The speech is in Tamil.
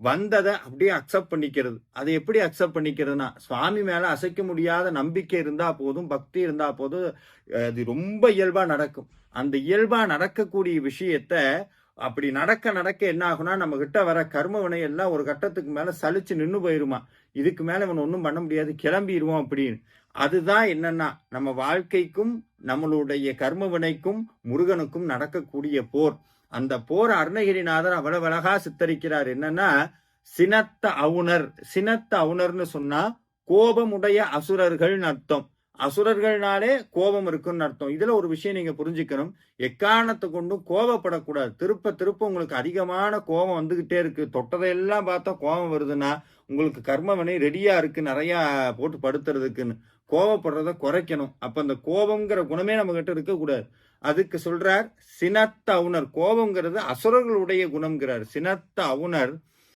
வந்ததை அப்படியே அக்செப்ட் பண்ணிக்கிறது. அதை எப்படி அக்செப்ட் பண்ணிக்கிறதுனா சுவாமி மேலே அசைக்க முடியாத நம்பிக்கை இருந்தா போதும் பக்தி இருந்தா போதும் அது ரொம்ப இயல்பாக நடக்கும். அந்த இயல்பாக நடக்கக்கூடிய விஷயத்த அப்படி நடக்க நடக்க என்ன ஆகுனா நம்ம கிட்ட வர கர்ம வினை எல்லாம் ஒரு கட்டத்துக்கு மேலே சலிச்சு நின்று போயிருமா? இதுக்கு மேலே இவன் ஒன்றும் பண்ண முடியாது கிளம்பிடுவோம் அப்படின்னு. அதுதான் என்னன்னா நம்ம வாழ்க்கைக்கும் நம்மளுடைய கர்ம வினைக்கும் முருகனுக்கும் நடக்கக்கூடிய போர். அந்த போர் அருணகிரிநாதர் அவ்வளவு அழகா சித்தரிக்கிறார். என்னன்னா சினத்த அவுணர் சினத்த அவுணர்னு சொன்னா கோபமுடைய அசுரர்கள் அர்த்தம். அசுரர்கள்னாலே கோபம் இருக்குன்னு அர்த்தம். இதுல ஒரு விஷயம் நீங்க புரிஞ்சுக்கணும். எக்காரணத்தை கொண்டும் கோபப்படக்கூடாது. திருப்ப திருப்ப உங்களுக்கு அதிகமான கோபம் வந்துகிட்டே இருக்கு. தொட்டதையெல்லாம் பார்த்தா கோபம் வருதுன்னா உங்களுக்கு கர்மவனை ரெடியா இருக்கு நிறைய போட்டு படுத்துறதுக்குன்னு. கோபப்படுறத குறைக்கணும். அப்ப அந்த கோபம்ங்கிற குணமே நம்ம கிட்ட இருக்கக்கூடாது. அதுக்கு சொல்றார் சினத்த அவுணர். கோபம்ங்கிறது அசுரர்களுடைய குணம்ங்கிறார். சினத்த அவுணர்